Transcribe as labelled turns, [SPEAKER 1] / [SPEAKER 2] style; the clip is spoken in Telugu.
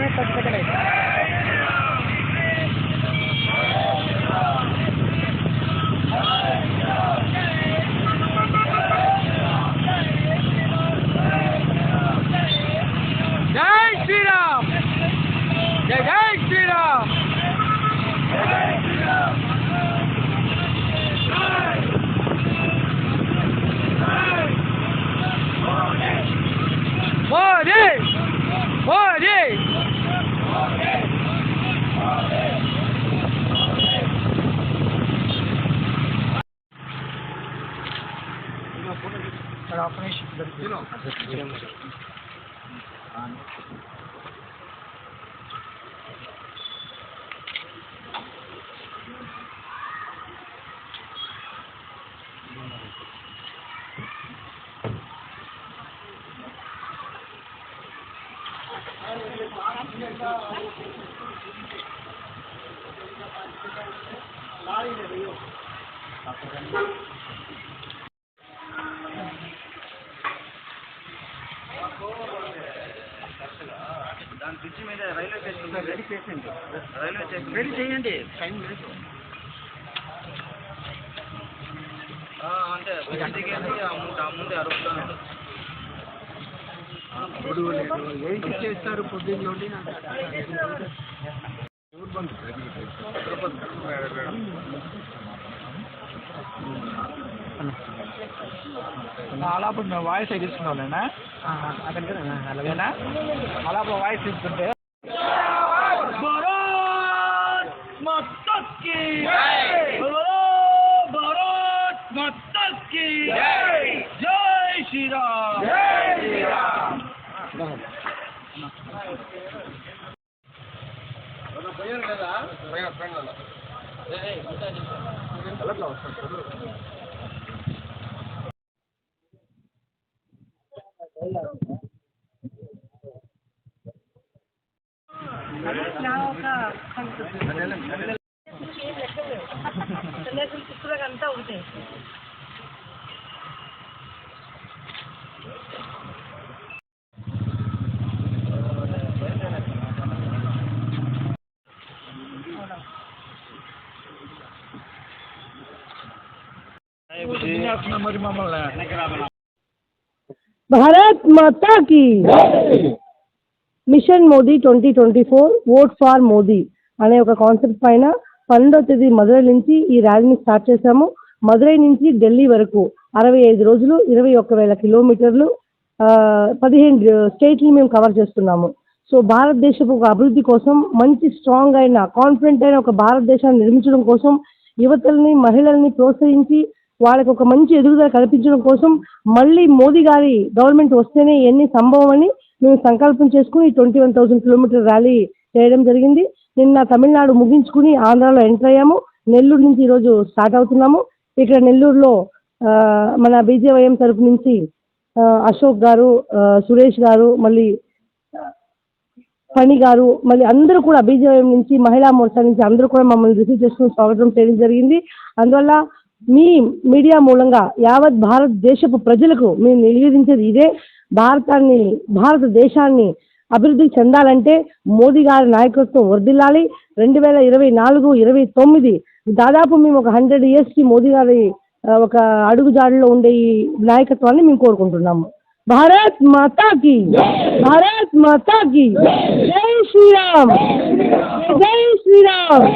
[SPEAKER 1] ないかけら。லாரியில் வெய்யும் బ్రిడ్జి మీద రైల్వే స్టేషన్ రెడీ చేయండి రైల్వే స్టేషన్
[SPEAKER 2] రెడీ చేయండి. టైం లేదు.
[SPEAKER 1] ఆ, అంటే ఇంటికి ముందు అరుగుతాను
[SPEAKER 2] ఏంటి చేస్తారు పొద్దున్న నుండి?
[SPEAKER 3] అలా అప్పుడు మేము వాయిస్ అయి తీసుకున్నాంలేనా
[SPEAKER 2] అతనికి
[SPEAKER 3] అలాగేనా అలా అప్పుడు వాయిస్ తీసుకుంటే జై శ్రీరామ్
[SPEAKER 4] అంతా ఒకటే
[SPEAKER 3] మరి మమ్మల్ని
[SPEAKER 4] భారత్ మాతా की। Mission Modi twenty twenty four vote for Modi అనే ఒక కాన్సెప్ట్ పైన పన్నెండవ తేదీ మదురై నుంచి ఈ ర్యాలీని స్టార్ట్ చేశాము. మదురై నుంచి ఢిల్లీ వరకు అరవై ఐదు రోజులు ఇరవై ఒక్క వేల కిలోమీటర్లు పదిహేను స్టేట్లు మేము కవర్ చేస్తున్నాము. సో భారతదేశపు ఒక అభివృద్ధి కోసం మంచి స్ట్రాంగ్ అయిన కాన్ఫిడెంట్ అయిన ఒక భారతదేశాన్ని నిర్మించడం కోసం యువతల్ని మహిళల్ని ప్రోత్సహించి వాళ్ళకి ఒక మంచి ఎదుగుదల కల్పించడం కోసం మళ్ళీ మోదీ గారి గవర్నమెంట్ వస్తేనే ఎన్ని సంభవం అని మేము సంకల్పం చేసుకుని twenty one thousand kilometre rally చేయడం జరిగింది. నిన్న తమిళనాడు ముగించుకుని ఆంధ్రాలో ఎంటర్ అయ్యాము. నెల్లూరు నుంచి ఈరోజు స్టార్ట్ అవుతున్నాము. ఇక్కడ నెల్లూరులో మన బీజేవైఎం తరపు నుంచి అశోక్ గారు సురేష్ గారు మళ్ళీ ఫణి గారు మళ్ళీ అందరూ కూడా బీజేపీ నుంచి మహిళా మోర్చా నుంచి అందరూ కూడా మమ్మల్ని రిసీవ్ చేసుకుని స్వాగతం చేయడం జరిగింది. అందువల్ల మీ మీడియా మూలంగా యావత్ భారతదేశపు ప్రజలకు మేము నివేదించేది ఇదే. భారతాన్ని భారతదేశాన్ని అభివృద్ధి చెందాలంటే మోదీ గారి నాయకత్వం వర్ధిల్లాలి. రెండు వేల ఇరవై నాలుగు ఇరవై తొమ్మిది దాదాపు మేము ఒక హండ్రెడ్ ఇయర్స్కి మోదీ గారి ఒక అడుగుజాడలో ఉండే ఈ నాయకత్వాన్ని మేము కోరుకుంటున్నాము. భారత్ మాతాకి భారత్ మాతాకి జై శ్రీరామ్. జై శ్రీరామ్.